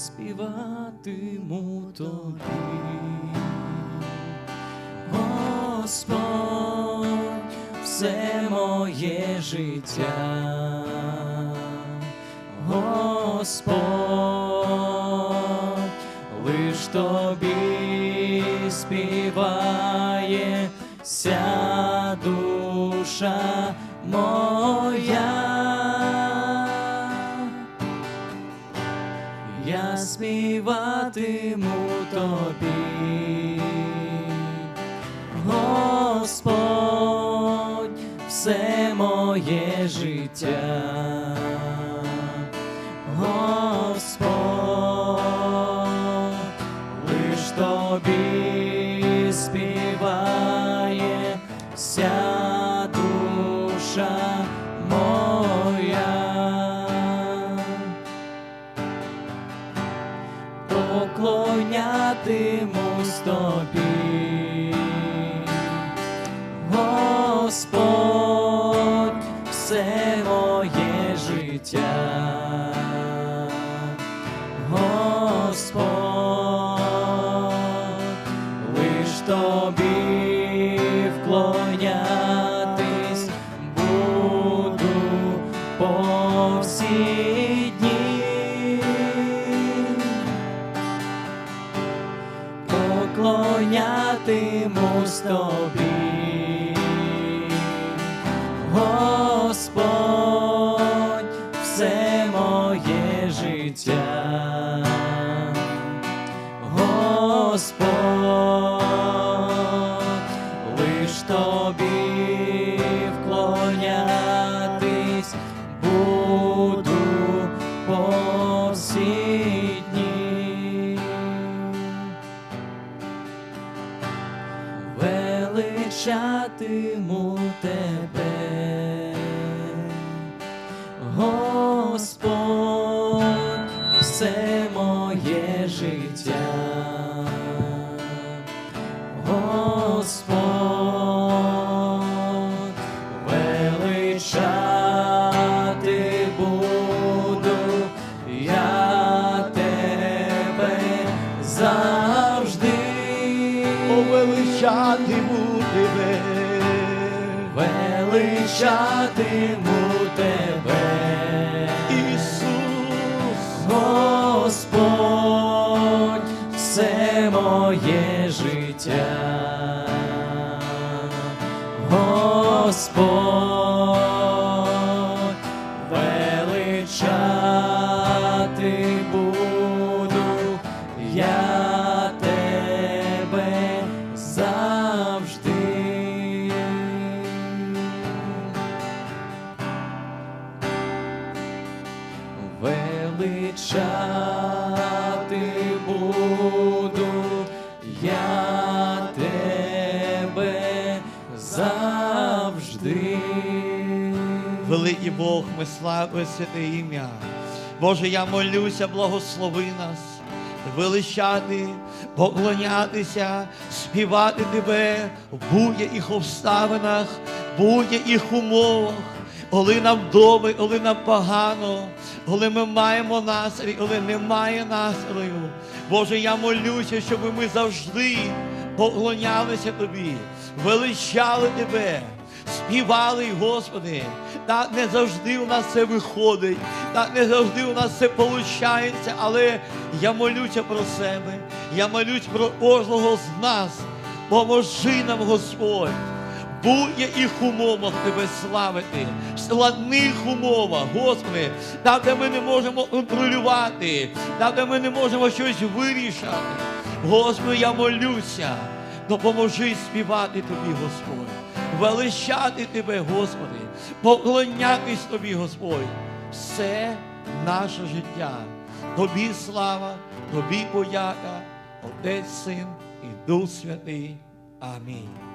співатиму тобі. Господь, все моє життя. Господь, лиш тобі співає вся душа моя. Співатиму тобі, Господь, все моє життя. Господь, лиш тобі співає вся душа Поклонятимусь тобі, Господь, все моє життя. Господь, лиш тобі вклонятись буду по всі дні. Поклонятимусь тобі, Господь, все моє життя. Господь, Величатиму тебе, Господь, все моє життя. Господь, Повеличатиму тебе, величатиму тебе, Ісус, Господь, все моє життя. Господь, Величати буду я тебе завжди. великий Бог, ми славимо святе ім'я. Боже, я молюся, благослови нас, величати, поклонятися, співати Тебе в будь-яких обставинах, в будь-яких умовах, коли нам добре, коли нам погано, коли ми маємо настрій, коли немає настрою. Боже, я молюся, щоб ми завжди поклонялися Тобі, величали Тебе співали, Господи. Так не завжди у нас це виходить, так не завжди у нас це виходить, але я молюся про себе, я молюсь про кожного з нас. Поможи нам, Господь, в будь-яких умовах Тебе славити, в складних умовах, Господи, там, де ми не можемо контролювати, там, де ми не можемо щось вирішати. Господи, я молюся, допоможи співати Тобі, Господь величати Тебе, Господи, поклонятись Тобі, Господь, все наше життя. Тобі слава, Тобі подяка, Отець, Син і Дух Святий. Амінь.